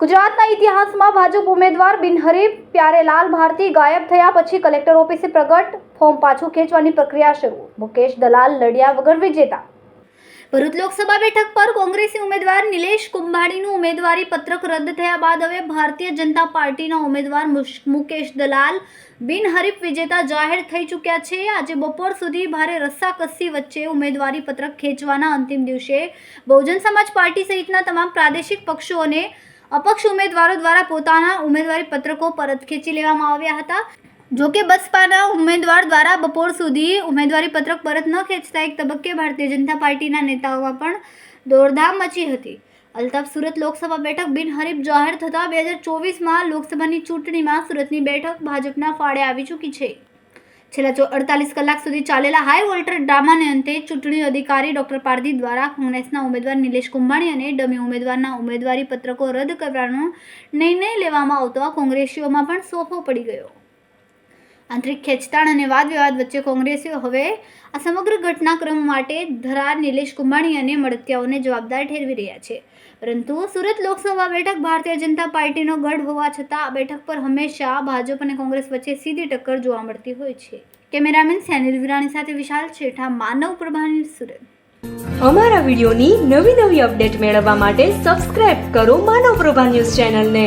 ગુજરાતના ઇતિહાસમાં ભાજપ ઉમેદવાર બિનહરીફ પ્યારેલાલ ભારતી ગાયબ થયા પછી કલેક્ટર ઓફિસે પ્રગટ, ફોર્મ પાછું ખેંચવાની પ્રક્રિયા શરૂ, મુકેશ દલાલ લડ્યા વગર વિજેતા. ભરૂચ લોકસભા બેઠક પર કોંગ્રેસી ઉમેદવાર નિલેશ કુંભાણીનું ઉમેદવારી પત્રક રદ થયા બાદ હવે ભારતીય જનતા પાર્ટીના ઉમેદવાર મુકેશ દલાલ બિનહરીફ વિજેતા જાહેર થઈ ચૂક્યા છે. આજે બપોર સુધી ભારે રસ્સાકસ્સી વચ્ચે ઉમેદવારી પત્રક ખેંચવાના અંતિમ દિવસે બહુજન સમાજ પાર્ટી સહિતના તમામ પ્રાદેશિક પક્ષો અને અપક્ષ ઉમેદવારો દ્વારા પોતાના ઉમેદવારી પત્રકો પરત ખેંચી લેવામાં આવ્યા હતા. જો કે બસપાના ઉમેદવાર દ્વારા બપોર સુધી ઉમેદવારી પત્રક પરત ન ખેંચતા એક તબક્કે ભારતીય જનતા પાર્ટીના નેતાઓમાં પણ દોડધામ મચી હતી. અલ્તાફ સુરત લોકસભા બેઠક બિનહરીફ જાહેર થતાં બે હજાર ચોવીસમાં લોકસભાની ચૂંટણીમાં સુરતની બેઠક ભાજપના ફાળે આવી ચૂકી છે. છેલ્લા ચો અડતાલીસ કલાક સુધી ચાલેલા હાઈ વોલ્ટેજ ડ્રામાને અંતે ચૂંટણી અધિકારી ડોક્ટર પારધી દ્વારા કોંગ્રેસના ઉમેદવાર નિલેશ કુંભાણી અને ડમી ઉમેદવારના ઉમેદવારી પત્રકો રદ કરવાનો નિર્ણય લેવામાં આવતો. કોંગ્રેસીઓમાં પણ સોફો પડી ગયો. આંતરિક ખેંચતાણ અને વાદ વિવાદ વચ્ચે કોંગ્રેસીઓ હવે આ સમગ્ર ઘટનાક્રમ માટે ધરાર નિલેશ કુંભાણી અને મળતિયાઓને જવાબદાર ઠેરવી રહ્યા છે. પરંતુ સુરત લોકસભા બેઠક ભારતીય જનતા પાર્ટીનો ગઢ હોવા છતાં આ બેઠક પર હંમેશા ભાજપ અને કોંગ્રેસ વચ્ચે સીધી ટક્કર જોવા મળતી હોય છે. કેમેરામેન સેનિલ વિરાણી સાથે વિશાલ છેઠા માનવ પ્રભાની સુરત. અમારા વિડીયોની નવી નવી અપડેટ મેળવવા માટે સબસ્ક્રાઇબ કરો માનવ પ્રભા ન્યૂઝ ચેનલને.